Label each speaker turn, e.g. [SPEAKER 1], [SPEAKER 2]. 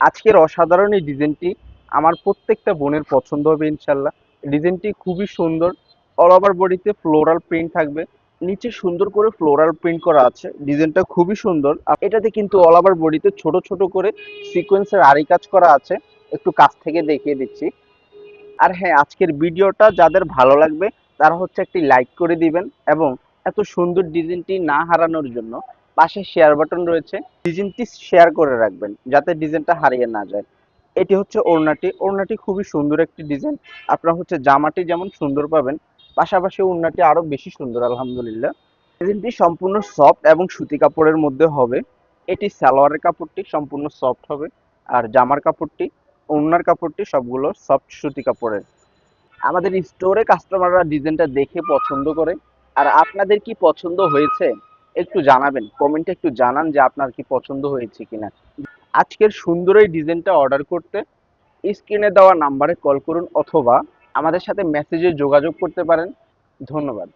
[SPEAKER 1] আজকের অসাধারণ এই ডিজাইনটি আমার প্রত্যেকটা বোনের পছন্দ হবে ইনশাল্লাহ। ডিজাইনটি খুবই সুন্দর। অল ওভার বডিতে ফ্লোরাল প্রিন্ট থাকবে। নিচে সুন্দর করে ফ্লোরাল প্রিন্ট করা আছে। ডিজাইনটা খুবই সুন্দর। এটাতে কিন্তু অল ওভার বডিতে ছোট ছোট করে সিকোয়েন্সের আড়ি কাজ করা আছে। একটু কাছ থেকে দেখিয়ে দিচ্ছি। আর হ্যাঁ আজকের ভিডিওটা যাদের ভালো লাগবে, তারা হচ্ছে একটি লাইক করে দিবেন এবং এত সুন্দর ডিজাইনটি না হারানোর জন্য পাশে শেয়ার বাটন রয়েছে। ডিজাইনটি শেয়ার করে রাখবেন, যাতে ডিজাইনটা হারিয়ে না যায়। এটি হচ্ছে ওড়নাটি। ওড়নাটি খুবই সুন্দর একটি ডিজাইন আপনার হচ্ছে জামাটি যেমন সুন্দর পাবেন, পাশাপাশি ওড়নাটি আরও বেশি সুন্দর, আলহামদুলিল্লাহ। ডিজাইনটি সম্পূর্ণ সফট এবং সুতি কাপড়ের মধ্যে হবে। এটি সালোয়ারের কাপড়টি সম্পূর্ণ সফট হবে। আর জামার কাপড়টি, ওড়নার কাপড়টি সবগুলো সফট সুতি কাপড়ের। আমাদের স্টোরে কাস্টমাররা ডিজাইনটা দেখে পছন্দ করে। আর আপনাদের কি পছন্দ হয়েছে? একটু জানাবেন কমেন্টে একটু জানান যে আপনার কি পছন্দ হয়েছে কিনা। আজকের সুন্দর এই ডিজাইনটা অর্ডার করতে স্ক্রিনে দেওয়া নাম্বারে কল করুন অথবা আমাদের সাথে মেসেজে যোগাযোগ করতে পারেন। ধন্যবাদ।